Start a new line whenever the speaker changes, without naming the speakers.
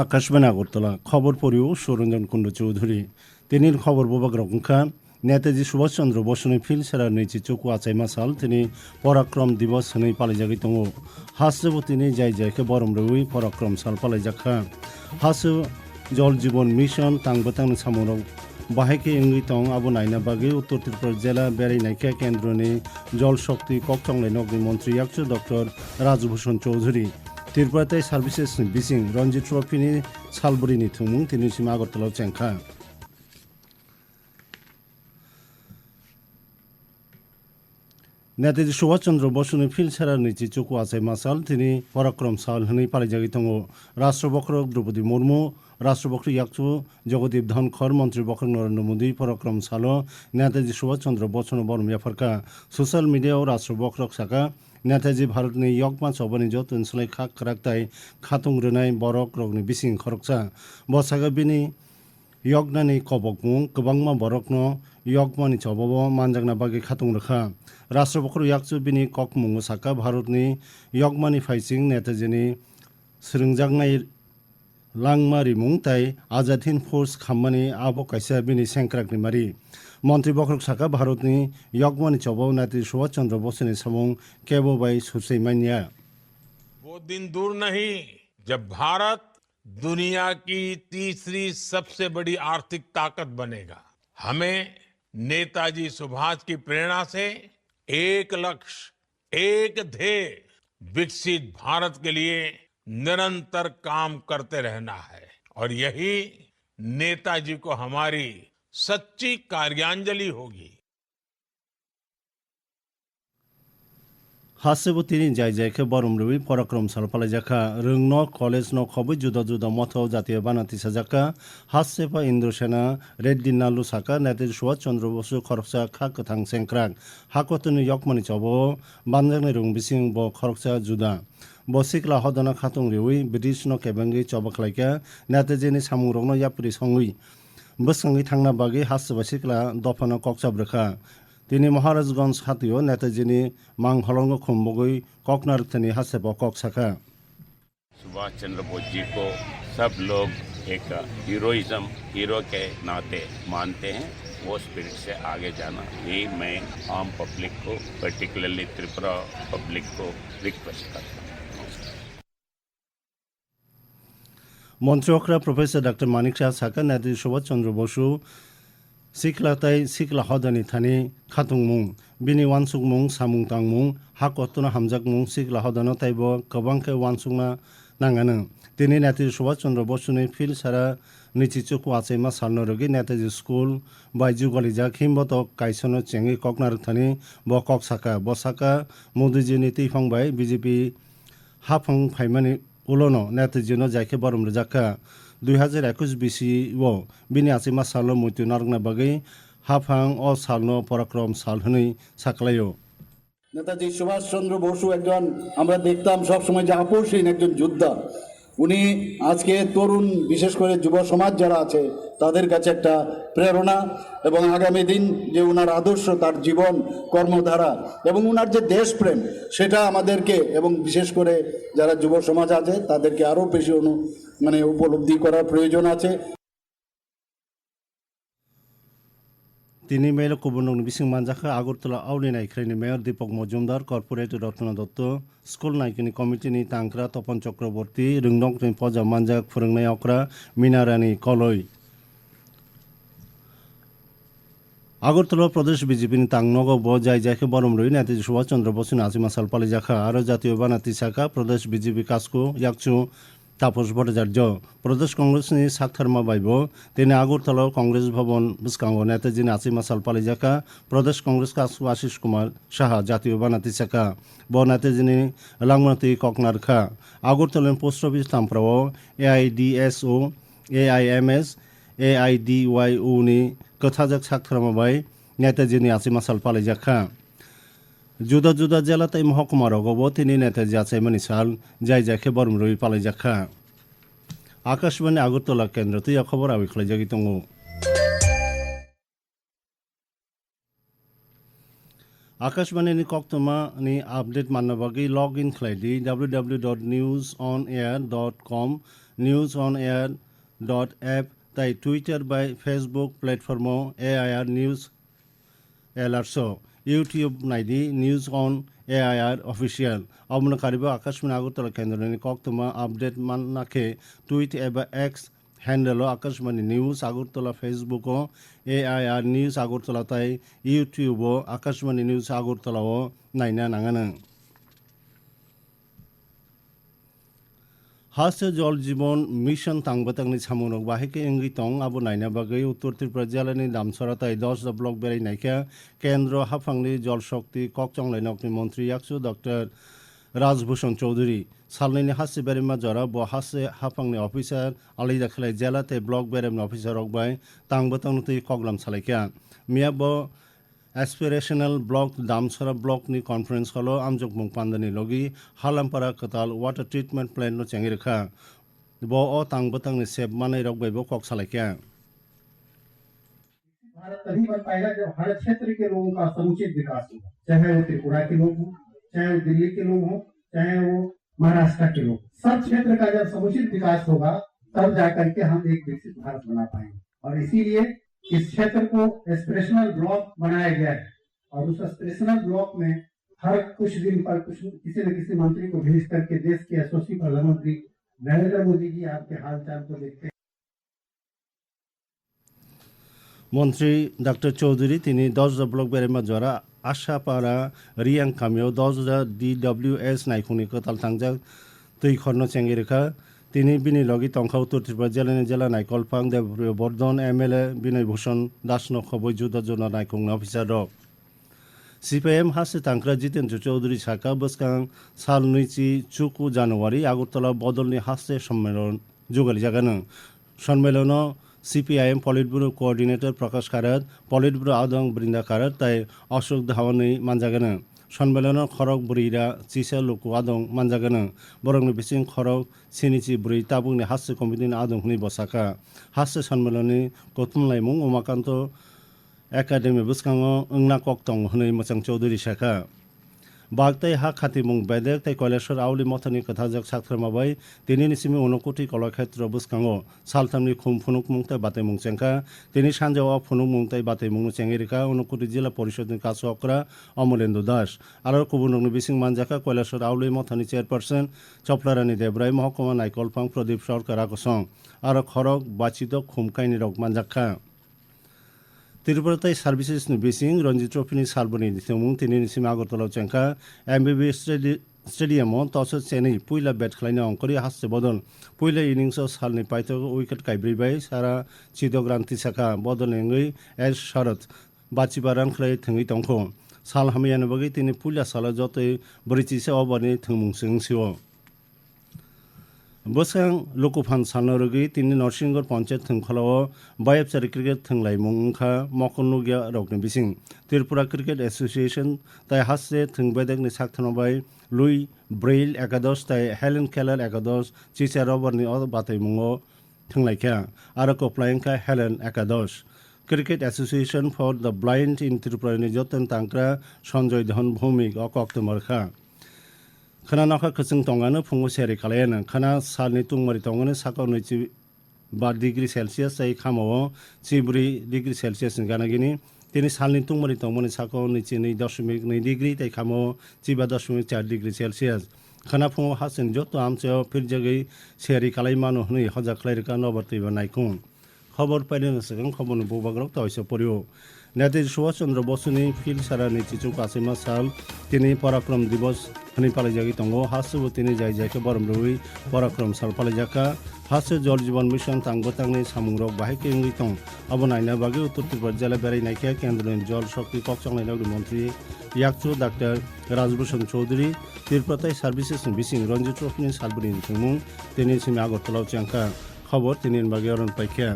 আকাশবাণী আগরতলা, খবর পড়িও সুরঞ্জন কুণ্ড চৌধুরী। তিনি খবর বোবাগ রক্ষা নেতাজি সুভাষচন্দ্র বসনে ফিল সেরা নেচি চকু আচাই মাসাল। তিনি পরাক্রম দিবস হনেই পালে জাগি তঙ হাসব তিনি যাই যাইকে বরম রই, পরাক্রম সাল পালে যাখা হাসু জল জীবন মিশন, তাংবে তাং সামরক বাহেকে ইংরি তং আবু নাইনা বাগে উত্তর ত্রিপুরা জেলা বেড়াই নাইকা কেন্দ্র নে জল শক্তি ককচংলাই নগ্নি মন্ত্রী একশো ডক্টর রাজভূষণ চৌধুরী। ত্রিপুরাতে সার্ভিসেস বিসিং রঞ্জিত ট্রফি নি সালবুরি থুমুং তিনি সিম আগরতলা চেংখা। নেতাজি সুভাষচন্দ্র বসুনি ফিলসেরা নিচে চকু আছে মাসাল। তিনি পরাক্রম সাল হনি পালিজাগি তঙ্গ রাষ্ট্রবক্র দ্রৌপদী মুর্মু, রাষ্ট্রবক্র ইয়াকচু, জগদীপ ধনখর মন্ত্রী বক্র নরেন্দ্র মোদী, পরাক্রম সাল নেতাজি সুভাষচন্দ্র বসুন বরম ইয়াফারকা সোশ্যাল মিডিয়া ও রাষ্ট্রবক্রক শাখা, নেতাজি ভারতনি ইয়কমা অবনি যতন সলাই খাক রাখতাই, খাতুং রেনাই বরক রগনি বিসিং খরকসা বসাগা বিনি ইয়গনানি কবক মুং, কবাংমা বরকনো यगमानि चबाबो मानजांना बागै खाथुं रोखा राष्ट्रबक्र याक्सु बिनि ककमुं साका भारतनि यगमानि फाइसिं नेताजीनि सोलोंजांनाय लांमारि मुंथाय आज़ाद हिन्द फौज खामानि आबो कायसा बिनि सेंक्राकनि मारि मन्त्री बख्रक साका भारतनि यगमानि चबाव नेताजी सुभाष चन्द्र बसुनि सामुं केबोबाई सुसैमानिया
वो दिन दूर नहीं, जब भारत दुनिया की तीसरी सबसे बड़ी आर्थिक ताकत बनेगा। हमें नेताजी सुभाष की प्रेरणा से एक लक्ष्य एक ध्येय विकसित भारत के लिए निरंतर काम करते रहना है। और यही नेताजी को हमारी सच्ची कार्यांजलि होगी।
হাসেবো তিনি যাই যাইকে বরম রবি, পরাক্রম সালপালাই রং ন, কলেজ ন খবর জুদা জুদা মত জাতীয় বানাতি সাজাকা হাসেপা ইন্দ্রসেনা রেড্ডি নালু সাকা নেতির সুভাষ চন্দ্র বসু খরকসা খাক থাং সেংক্রাক হাকতনি ইয়কমানি চব বানজাং রং বিসিং ব খরকসা জুদা বসিকলা হদনা খাতং রেউই, ব্রিটিশ ন কেবেঙ্গি চবকলাইকা নেতাজিনি সামু রং ইয়াপুরি সঙ্গুই। বসঙ্গি থাকা বাকি হাসেবা সিকলা দফানো ককসাব রেখা। তিনি মহারাজগঞ্জ হাতিও নেতাজিনি মাং হলঙ্গ খুম্বগৈ ককনারথনি হাসেব কক শাখা
सुभाष चंद्र बोस जी को सब लोग एक हीरोइज्म हीरो के नाते मानते हैं वो स्पिरिट से आगे जाना यही मैं आम पब्लिक को पर्टिकुलरली त्रिपुरा पब्लिक को रिक्वेस्ट करता हूँ
মন্ত্রীকরা প্রফেসর ডাক্তার মানিক শাহ সাকা নেতাজি সুভাষ চন্দ্র বসু সিকলাতাই সিকলা হদানি থানি খাতুং মুং বিনি ওয়ানসুক মুং সামুং তাং মুং হাকতনা হামজাক মুং সিকলা হদানো তাইব গোबांखे ওয়ানসুংনা নাঙ্গানো তিনি নেতাজি সুভাষ চন্দ্র বসুনি ফিল সারা নিচি চুকু আচাইমা সালনো রগি নেতাজি স্কুল বাইজু গলিজা খিমবত কাইসনো চেঙ্গি ককনার থানি ব কক সাকা ব সাকা মোদিজিনি তৈফাংবাই বিজেপি হাফং ফাইমানি উলনো নেতাজিনো যাইকে বরম রজাকা দুই হাজার একুশ বিসিও বিনি আচিমা সালনো মৈত্যু নারংনা বাগৈ হাফাং অ সালনো পরাক্রম সাল হनै সাকলাইও।
নেতাজি সুভাষচন্দ্র বসু একজন, আমরা দেখতাম সবসময় যে আপোষহীন একজন যোদ্ধা। উনি আজকে তরুণ, বিশেষ করে যুব সমাজ যারা আছে, তাদের কাছে একটা প্রেরণা এবং আগামী দিন যে ওনার আদর্শ, তার জীবন, কর্মধারা এবং ওনার যে দেশপ্রেম, সেটা আমাদেরকে এবং বিশেষ করে যারা যুব সমাজ আছে, তাদেরকে আরও বেশি অনু মানে উপলব্ধি করার প্রয়োজন আছে।
তিনি মেল কবনং বিসিং মানজাকে আগরতলা আউলি নাইখ্রাইনি mayor Dipak Majumdar, corporate Ratna Datta school নাইকিনি কমিটিনি তাংক্রা, তপন চক্রবর্তী রংডংনি পজা মানজাক ফোরংনাই অক্রা, মিনারানি কলই। আগরতলা প্রদেশ বিজেপিনি তাংনগ, ব যাই যাকে বরম রই নেতি সুভাষ চন্দ্র বসু আজিমা সালপালি জাখা আরও জাতীয় বানাতি শাখা, প্রদেশ বিজেপি কাসকু, ইয়াকচু তাপস ভট্টাচার্য প্রদেশ কংগ্রেসনি সাকথারমা বাইব তিনি আগরতলা কংগ্রেস ভবন বুসকাঙ্গ নেতাজিনি আজিমা সাল পালি জাখা প্রদেশ কংগ্রেস কাসকু আশিস কুমার সাহা জাতীয় বানাতি শাখা ব নেতাজিনি লাংমাতি ককনারখা আগরতলা পোস্ট অফিস তামপ্রাও এআইডিএসও एआइएमएस एआइडिवाइउनि गोथाजक साख्रामाबाय नेताजिनि आसिमा साल જુદા જુદા જિલ્લા તૈમ હકમારો ગોબોતીની નેતા જાચાઈ મની સાલ જાય જાખે બરમ રોઈ પાલાઈ જાખા આકાશવાણી આગરતલા કેન્દ્ર તી આ ખબર આવી ખલાઈ જાગી તંગો আকাশবাণী কক্তমানি আপডেট মান্নাবাগি log in খেলাইডি W W dot news on air dot com news on air dot app তাই Twitter by Facebook platform A I R news এলার্স YouTube নাইদি নিউজ অন এআইআর অফিসিয়াল অবনকারিব আকাশবাণী আগরতলা কেন্দ্র। কক্তমা আপডেট মান্নাকে টুইট এবার X handle Akashvani news Agartala Facebook AIR news Agartala তাই YouTube Akashvani news আগরতলাও নাইনা নাঙানো। হাসে জল জীবন, মিশন তাংবাতাংনি সামুনক বাহিকে এঙ্গি তং আবো নাইনা বাগৈ, উত্তর ত্রিপুরা জেলানি দামসরাতাই দশ ব্লক বেড়াই নাইকা কেন্দ্র হাফাংনি জল শক্তি ককচং লাইনকনি মন্ত্রী ইয়াকসু, ডক্টর রাজভূষণ চৌধুরী। সালনিনি হাসি বেরেমা জরা ব হাসে হাফাংনি অফিসার আলিদা খেলাই জেলাতে ব্লক বেরেমনি অফিসার রকবাই তাংবাতাংনতি কগলাম সালাইকা মিয়া ব एसपिरेशनल ब्लक दामसरा ब्लकनि कन्फारेन्स हलो आमजक मुं पान्दानि लगी हालामपारा कताल वाटार ट्रिटमेन्ट प्लान्ट नो चेंगिरखा ब अ तांगबातांनि सेब मानै रकबायबो कक सालायखा
भारत तभी बन पाएगा जब हर क्षेत्र के लोगों का समुचित विकास होगा चाहे वो त्रिपुरा के लोग हों चाहे वो दिल्ली के लोग हों चाहे वो महाराष्ट्र के लोग सब क्षेत्र का जब समुचित विकास होगा तब जाकर के हम एक विकसित भारत बना पाएँगे और इसीलिए इस क्षेत्र को एस्पिरेशनल ब्लॉक बनाया गया है और उस एस्पिरेशनल ब्लॉक में हर कुछ दिन पर कुछ किसी न किसी मंत्री को भेज करके देश के यशस्वी प्रधानमंत्री नरेंद्र मोदी जी आपके हाल चाल को देखते हैं
মন্ত্রী ডাক্তার চৌধুরী তিনি দশটা ব্লক বেরেমা জরা আশাপাড়া রিয়াং কামিও দশটা ডি ডব্লিউ এস নাইখুনি কতাল থাংজাক তৈ খর্ন চেঙ্গিরেখা তিনি বিনি লগি তংখা উত্তর ত্রিপুরা জেলানি জেলা নাইকল ফাং Deb Bardhan M L A Binoy Bhushan Das নখবৈ জন নাইকুং অফিসার রক সিপিএম হাসে তাংক্রা জিতেন্দ্র চৌধুরী সাকা বসকাং সাল নুইচি চুকু জানুয়ারি আগরতলা বদলনি হাসে সম্মেলন যোগালি জাগান। সম্মেলন CPIM politburo coordinator Prakash Karat, politburo আদং Brinda Karat তাই অশোক ধাওয়ানি মানজাগান। সম্মেলন খরক বুড়িরা চিসা লুকু আদং মানজাগানো। বরং বিচিং খরক সিনিচি বুড়ি তাবুংনি হাস্য কমিটিনি আদং হুনি বসাকা। হাস্য সম্মেলনে কথুমলাই মুং উমাকান্ত একাডেমি বুসকাঙ্গ ওংনা কক তং হুনি মচং চৌধুরী শাখা। बागताई हा खातिमुं बेदेक ताई कैलासर आवली मथनि खोथाजों साख्रमाबाय दिनैनि सिमी उनकति कलाक्षेत्र बुस्काङाव सालथामनि खुम फुनुक मुंताय बाथाय मुं चेंखा दिनै सानजौआव फुनुक मुंताय बाथाय मुं चेंगिरिखा उनकति जिल्ला परिषदनि कासु अक्रा अमलेन्दु दास आरो कुबुननि बिसिं मानजाखा कैलासर आवली मथनि चेयारपार्सन चप्लारानि देब्राय महकुमा नायकलफां प्रदीप सरकार आकसं आरो खरक बाचिद खुमकाइनि रक मानजाखा त्रिपुराताई सार्भिसेसनि बिसिं रन्जि ट्रफिनि सालबनि दिथमुं तिनिनिसिम आगरतला चेंखा एमबिबि स्टेडियामाव तस चेनै पुइला बेट खालायनो अंकरि हास्य बदल पुइला इनिंसआव सालनि पाइथक उइकेट गायब्रैबाय सारा चिदग्रान्ति साखा बदल एंगै एस शरद बाचिबा रान खालाय थङै तंखो साल हामियानो बगै तिनि पुइला বসাং লোকফান সানোরগি তিনি নরসিংগড় পঞ্চায়েত থংখল বায়াবসারি ক্রিকেট থংলাই মুখা মকনু গিয়া রকনি বিসিং। ত্রিপুরা ক্রিকেট এসোসিয়েশন তাই হাসে থংবেদেকনি সাকথানবাই লুই ব্রেইল একাদশ তাই হেলেন খেলার একাদশ চিসা রবারনি বাতাই মুঙ্গ থংলাইখা আরও কপ্লাইংখা হেলেন একাদশ। Cricket association for the blind in Tripura যতন তাংরা সঞ্জয় ধন ভৌমিক অক অক্টোবর খা khana nokha khachung tongano phungo seri khalayana khana salni tungmari tongano sakawni chi ba degree celsius ai khamao chibri degree celsius ganagini তিনি সালনি তুমারি তমনি সাকো নিচে নেই দশমিক নেই ডিগ্রি তাই খামো চিবা দশমিক চার ডিগ্রি সেলসিয়াস খানা ফুঁ হাসিন যত আমচ ফির জায়গায় সেয়ারি কালাই মানো হই হজা খালাই রেখা নবর তৈবা নাইকুন খবর পাইলে খবর বৌবাগ্রক তৈসে পড়িও নেতাজি সুভাষ চন্দ্র বসুনি, ফিল সারা নিচিচু কাসিমা সাল, তিনি পরাক্রম দিবস হানি পালিজাকি তঙ্গ হাসু তিনি যাই যাকে বরম রুই, পরাক্রম সাল পালিজাকা হাসু জল জীবন মিশন তাঙ্গ তাঙ্গি সামুংরক বাহিকে ইঙ্গি তং আবু নাইনা বাগে উত্তর ত্রিপুরা জেলা বেড়াই নাইকিয়া কেন্দ্রের জল শক্তি কক্সং নাইনাগুলি মন্ত্রী, ইয়াকচু ডাক্তার রাজভূষণ চৌধুরী তিরপাতাই সার্ভিসেস বিসিং রঞ্জিত রফনি সালবুরি থুমুং তিনি সিমি আগরতলাও চ্যাংকা, খবর তিনি বাগে অরণ পাইকিয়া